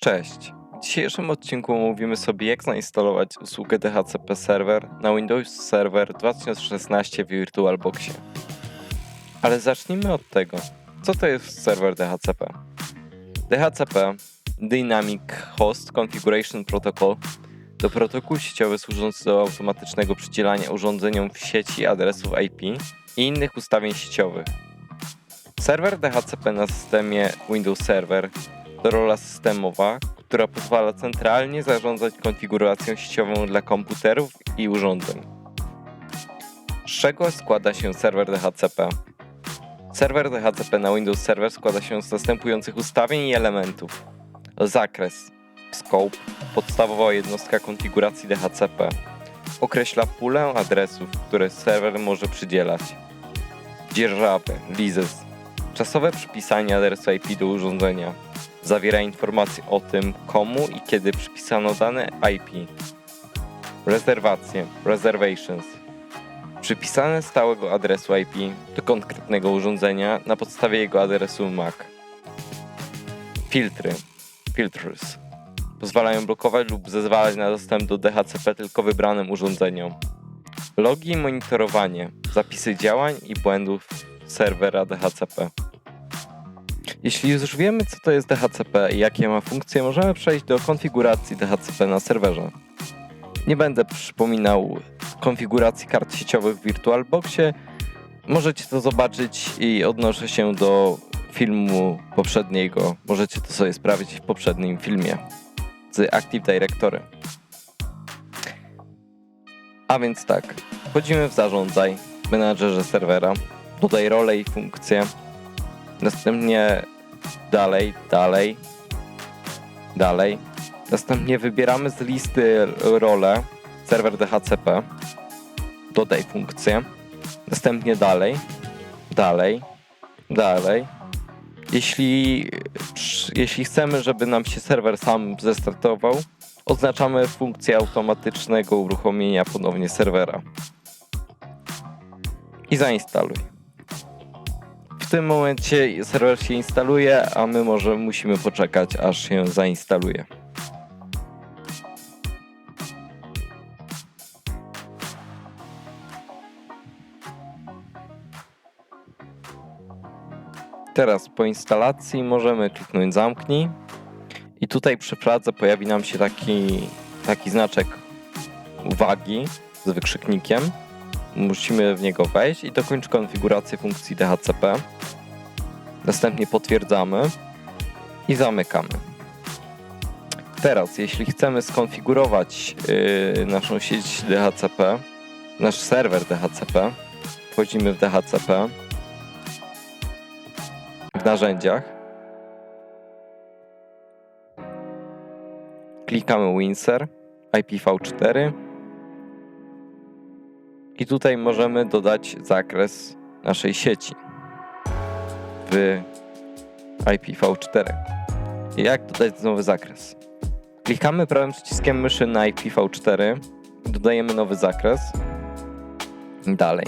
Cześć. W dzisiejszym odcinku omówimy sobie jak zainstalować usługę DHCP Server na Windows Server 2016 w VirtualBoxie. Ale zacznijmy od tego, co to jest serwer DHCP. DHCP Dynamic Host Configuration Protocol to protokół sieciowy służący do automatycznego przydzielania urządzeniom w sieci adresów IP i innych ustawień sieciowych. Serwer DHCP na systemie Windows Server rola systemowa, która pozwala centralnie zarządzać konfiguracją sieciową dla komputerów i urządzeń. Z czego składa się serwer DHCP? Serwer DHCP na Windows Server składa się z następujących ustawień i elementów. Zakres, scope, podstawowa jednostka konfiguracji DHCP. Określa pulę adresów, które serwer może przydzielać. Dzierżawy, leases, czasowe przypisanie adresu IP do urządzenia zawiera informacje o tym, komu i kiedy przypisano dane IP. Rezerwacje, reservations. Przypisane stałego adresu IP do konkretnego urządzenia na podstawie jego adresu MAC. Filtry, filters. Pozwalają blokować lub zezwalać na dostęp do DHCP tylko wybranym urządzeniom. Logi i monitorowanie, zapisy działań i błędów serwera DHCP. Jeśli już wiemy, co to jest DHCP i jakie ma funkcje, możemy przejść do konfiguracji DHCP na serwerze. Nie będę przypominał konfiguracji kart sieciowych w VirtualBoxie. Możecie to zobaczyć i odnoszę się do filmu poprzedniego. Możecie to sobie sprawdzić w poprzednim filmie z Active Directory. A więc tak, wchodzimy w zarządzaj, menadżerze serwera, dodaj rolę i funkcje, Następnie dalej, dalej, dalej. Następnie wybieramy z listy rolę serwer DHCP. Dodaj funkcję. Następnie dalej, dalej, dalej. Jeśli, jeśli chcemy, żeby nam się serwer sam zestartował, oznaczamy funkcję automatycznego uruchomienia ponownie serwera. I zainstaluj w tym momencie serwer się instaluje, a my może musimy poczekać, aż się zainstaluje. Teraz po instalacji możemy kliknąć zamknij i tutaj przy Pradze pojawi nam się taki, taki znaczek uwagi z wykrzyknikiem musimy w niego wejść i dokończ konfigurację funkcji DHCP. Następnie potwierdzamy i zamykamy. Teraz, jeśli chcemy skonfigurować yy, naszą sieć DHCP, nasz serwer DHCP, wchodzimy w DHCP, w narzędziach, klikamy Winser, IPv4 i tutaj możemy dodać zakres naszej sieci w IPv4. Jak dodać nowy zakres? Klikamy prawym przyciskiem myszy na IPv4, dodajemy nowy zakres. Dalej.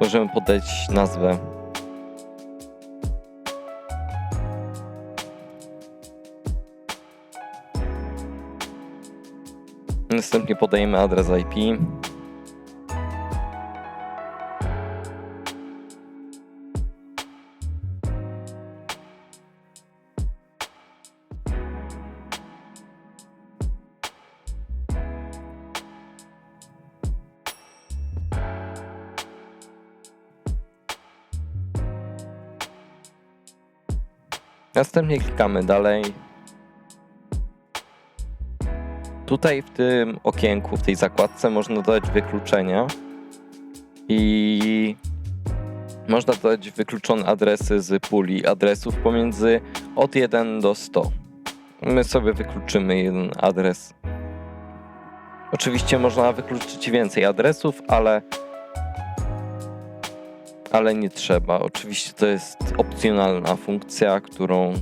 Możemy podać nazwę. Następnie podajemy adres IP. Następnie klikamy dalej. Tutaj w tym okienku, w tej zakładce można dodać wykluczenia i można dodać wykluczone adresy z puli adresów pomiędzy od 1 do 100. My sobie wykluczymy jeden adres. Oczywiście można wykluczyć więcej adresów, ale ale nie trzeba. Oczywiście to jest opcjonalna funkcja, którą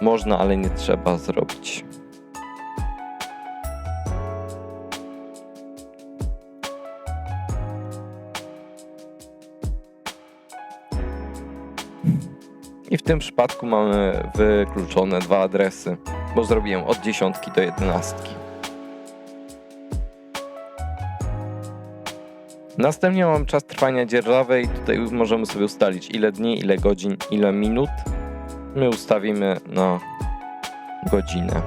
można, ale nie trzeba zrobić. I w tym przypadku mamy wykluczone dwa adresy. bo zrobiłem od dziesiątki do jedenastki. Następnie mam czas trwania dzierżawy i tutaj możemy sobie ustalić ile dni, ile godzin, ile minut. My ustawimy na godzinę.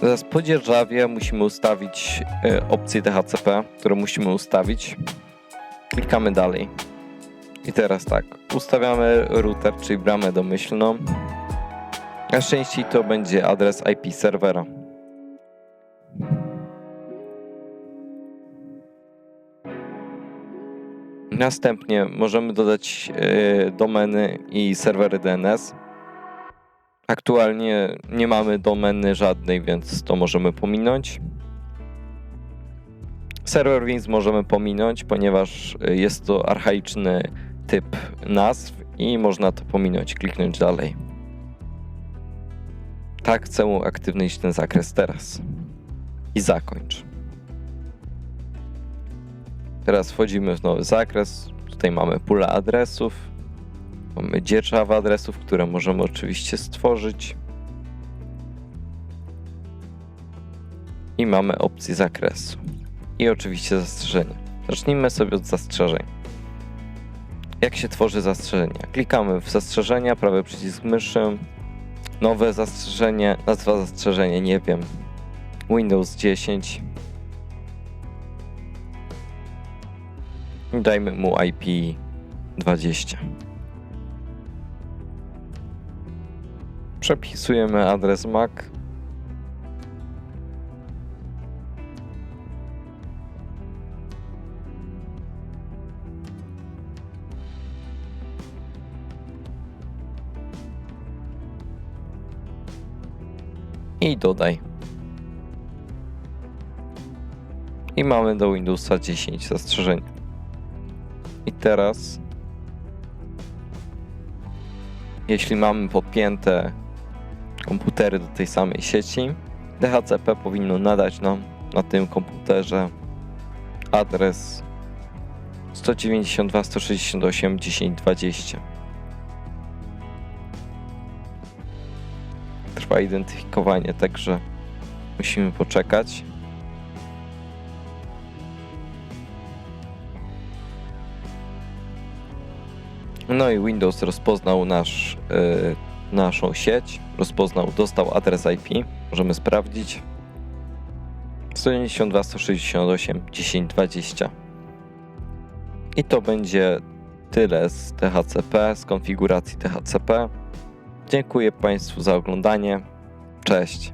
Teraz po dzierżawie musimy ustawić e, opcję DHCP, które musimy ustawić. Klikamy dalej. I teraz tak, ustawiamy router, czyli bramę domyślną. Na szczęście to będzie adres IP serwera. Następnie możemy dodać e, domeny i serwery DNS. Aktualnie nie mamy domeny żadnej, więc to możemy pominąć. Serwer więc możemy pominąć, ponieważ y, jest to archaiczny typ nazw i można to pominąć, kliknąć dalej. Tak chcę uaktywnić ten zakres teraz. I zakończ. Teraz wchodzimy w nowy zakres. Tutaj mamy pulę adresów. Mamy dzierżawę adresów, które możemy oczywiście stworzyć. I mamy opcję zakresu. I oczywiście zastrzeżenia. Zacznijmy sobie od zastrzeżeń. Jak się tworzy zastrzeżenia? Klikamy w zastrzeżenia, prawy przycisk myszy, nowe zastrzeżenie, nazwa zastrzeżenia, nie wiem. Windows 10. dajmy mu IP 20. Przepisujemy adres MAC. I dodaj. I mamy do Windowsa 10 zastrzeżeń. I teraz jeśli mamy podpięte komputery do tej samej sieci, DHCP powinno nadać nam na tym komputerze adres 192.168.10.20. Trwa identyfikowanie, także musimy poczekać. No i Windows rozpoznał nasz, y, naszą sieć, rozpoznał, dostał adres IP, możemy sprawdzić. 192, 168, 10, 20. I to będzie tyle z THCP, z konfiguracji THCP. Dziękuję Państwu za oglądanie. Cześć.